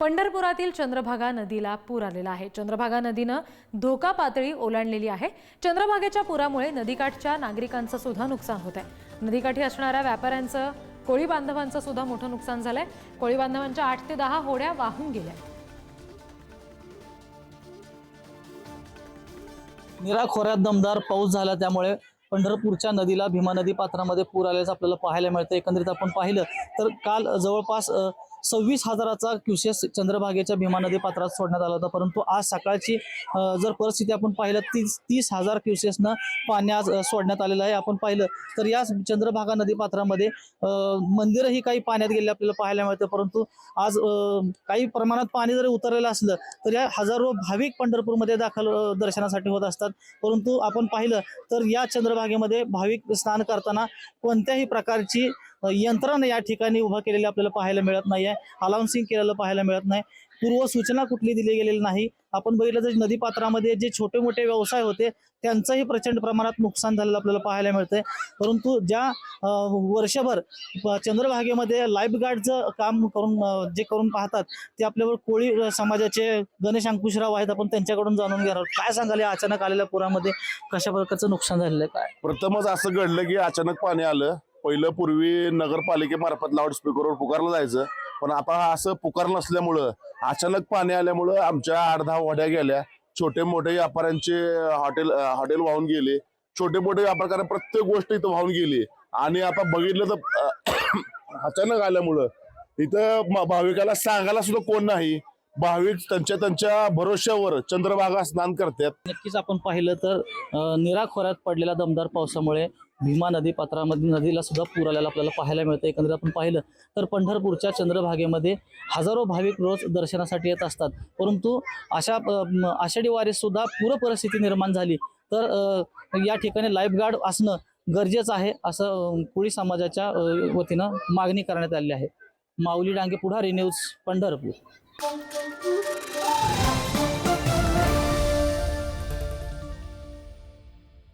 पंढरपुरातील चंद्रभागा नदीला पूर आलेला आहे. चंद्रभागा नदीनं धोका पातळी ओलांडलेली आहे. चंद्रभागेच्या पुरामुळे नदीकाठच्या नागरिकांचं सुद्धा नुकसान होत आहे नदीकाठी असणाऱ्या व्यापाऱ्यांचं कोळी बांधवांचं सुद्धा मोठं नुकसान झालंय. कोळी बांधवांच्या आठ ते दहा होड्या वाहून गेल्या निराखोऱ्यात दमदार पाऊस झाला त्यामुळे पंढरपूरच्या नदीला भीमा नदी पात्रामध्ये पूर आल्याचं आपल्याला पाहायला मिळतं. एकंदरीत आपण पाहिलं तर काल जवळपास सव्वीस हजाराचा क्युसेस चंद्रभागेच्या भीमा नदी पात्रात सोडण्यात आला होता. परंतु आज सकाळची जर परिस्थिती आपण पाहिलं तीस तीस हजार क्युसेसनं पाणी आज सोडण्यात आलेलं आहे. आपण पाहिलं तर या चंद्रभागा नदी पात्रामध्ये मंदिरही काही पाण्यात गेले आपल्याला पाहायला मिळतं. परंतु आज काही प्रमाणात पाणी जरी उतरलेलं असलं तर या हजारो भाविक पंढरपूरमध्ये दाखल दर्शनासाठी होत असतात. परंतु आपण पाहिलं तर या चंद्र चंद्रभागेमध्ये भाविक स्नान करताना कोणत्याही प्रकारची यंत्रणा या ठिकाणी उभा केलेली आपल्याला पाहायला मिळत नाही आहे अलाउन्सिंग केलेलं पाहायला मिळत नाही. पूर्व सूचना कुठली दिली गेलेली नाही. आपण बघितलं तर नदी पात्रामध्ये जे छोटे मोठे व्यवसाय होते त्यांचंही प्रचंड प्रमाणात नुकसान झालेलं आपल्याला पाहायला मिळतंय. परंतु ज्या वर्षभर चंद्रभागेमध्ये चंद्रभागेमध्ये लाईफगार्डचं काम करून जे करून पाहतात ते आपल्यावर कोळी समाजाचे गणेश अंकुशराव आहेत आपण त्यांच्याकडून जाणून घेणार काय सांगाल अचानक आलेल्या पुरामध्ये? कशा प्रकारचं नुकसान झालेलं काय? प्रथमच असं घडलं की अचानक पाणी आलं. पहिलं पूर्वी नगरपालिकेमार्फत लाऊडस्पीकरवर पुकारलं जायचं पण आता असं पुकार नसल्यामुळं अचानक पाणी आल्यामुळं आमच्या आठ दहा वाड्या गेल्या. छोटे मोठे व्यापाऱ्यांचे हॉटेल हॉटेल वाहून गेले. छोटे मोठे व्यापार प्रत्येक गोष्ट इथं वाहून गेली. आणि आता बघितलं तर अचानक आल्यामुळं इथं भाविकाला सांगायला सुद्धा कोण नाही. भाविक त्यांच्या त्यांच्या भरोश्यावर चंद्रभागा स्नान करतात. नक्कीच आपण पाहिलं तर निराखोऱ्यात निरा पडलेल्या दमदार पावसामुळे भीमा नदी पात्रामध्ये नदीला सुद्धा पूर आलेला आपल्याला पाहायला मिळतं. एकंदरीत आपण पाहिलं तर पंढरपूरच्या चंद्रभागेमध्ये हजारो भाविक रोज दर्शनासाठी येत असतात. परंतु अशा आषाढी वारीत सुद्धा पूर परिस्थिती निर्माण झाली. तर या ठिकाणी लाईफगार्ड असणं गरजेचं आहे असं कुळी समाजाच्या वतीनं मागणी करण्यात आली आहे. माऊली डांगे पुढारी न्यूज पंढरपूर.